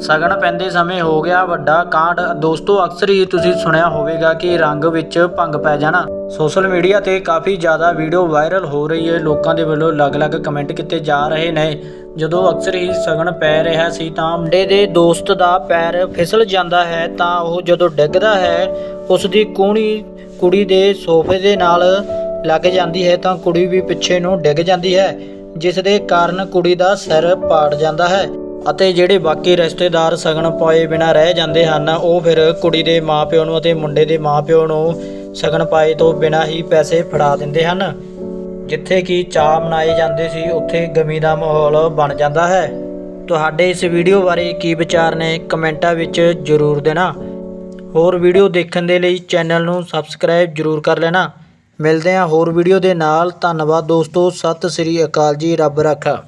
ਸਗਨ ਪੈਂਦੇ ਸਮੇਂ ਹੋ ਗਿਆ ਵੱਡਾ ਕਾਂਡ। ਦੋਸਤੋ, ਅਕਸਰ ਹੀ ਤੁਸੀਂ ਸੁਣਿਆ ਹੋਵੇਗਾ ਕਿ ਰੰਗ ਵਿੱਚ ਭੰਗ ਪੈ ਜਾਣਾ। ਸੋਸ਼ਲ ਮੀਡੀਆ ਤੇ ਕਾਫੀ ਜ਼ਿਆਦਾ ਵੀਡੀਓ ਵਾਇਰਲ ਹੋ ਰਹੀ ਹੈ। ਲੋਕਾਂ ਦੇ ਵੱਲੋਂ ਅਲੱਗ-ਅਲੱਗ ਕਮੈਂਟ ਕੀਤੇ ਜਾ ਰਹੇ ਨੇ। ਜਦੋਂ ਅਕਸਰ ਹੀ ਸਗਨ ਪੈ ਰਿਹਾ ਸੀ ਤਾਂ ਮੁੰਡੇ ਦੇ ਦੋਸਤ ਦਾ ਪੈਰ ਫਿਸਲ ਜਾਂਦਾ ਹੈ ਤਾਂ ਉਹ ਜਦੋਂ ਡਿੱਗਦਾ ਹੈ ਉਸ ਦੀ ਕੂਣੀ ਕੁੜੀ ਦੇ ਸੋਫੇ ਦੇ ਨਾਲ ਲੱਗ ਜਾਂਦੀ ਹੈ ਤਾਂ ਕੁੜੀ ਵੀ ਪਿੱਛੇ ਨੂੰ ਡਿੱਗ ਜਾਂਦੀ ਹੈ, ਜਿਸ ਦੇ ਕਾਰਨ ਕੁੜੀ ਦਾ ਸਿਰ ਪਾੜ ਜਾਂਦਾ ਹੈ। ਅਤੇ ਜਿਹੜੇ ਬਾਕੀ ਰਿਸ਼ਤੇਦਾਰ ਸਗਨ ਪਾਏ ਬਿਨਾਂ ਰਹਿ ਜਾਂਦੇ ਹਨ, ਉਹ ਫਿਰ ਕੁੜੀ ਦੇ ਮਾਪਿਓ ਨੂੰ ਅਤੇ ਮੁੰਡੇ ਦੇ ਮਾਪਿਓ ਨੂੰ ਸਗਨ ਪਾਏ ਤੋਂ ਬਿਨਾਂ ਹੀ ਪੈਸੇ ਫੜਾ ਦਿੰਦੇ ਹਨ। ਜਿੱਥੇ ਕਿ ਚਾਹ ਮਨਾਏ ਜਾਂਦੇ ਸੀ, ਉੱਥੇ ਗਮੀ ਦਾ ਮਾਹੌਲ ਬਣ ਜਾਂਦਾ ਹੈ। ਤੁਹਾਡੇ ਇਸ ਵੀਡੀਓ ਬਾਰੇ ਕੀ ਵਿਚਾਰ ਨੇ, ਕਮੈਂਟਾਂ ਵਿੱਚ ਜ਼ਰੂਰ ਦੇਣਾ। ਹੋਰ ਵੀਡੀਓ ਦੇਖਣ ਦੇ ਲਈ ਚੈਨਲ ਨੂੰ ਸਬਸਕ੍ਰਾਈਬ ਜ਼ਰੂਰ ਕਰ ਲੈਣਾ। ਮਿਲਦੇ ਹਾਂ ਹੋਰ ਵੀਡੀਓ ਦੇ ਨਾਲ। ਧੰਨਵਾਦ ਦੋਸਤੋ। ਸਤਿ ਸ੍ਰੀ ਅਕਾਲ ਜੀ। ਰੱਬ ਰਾਖਾ।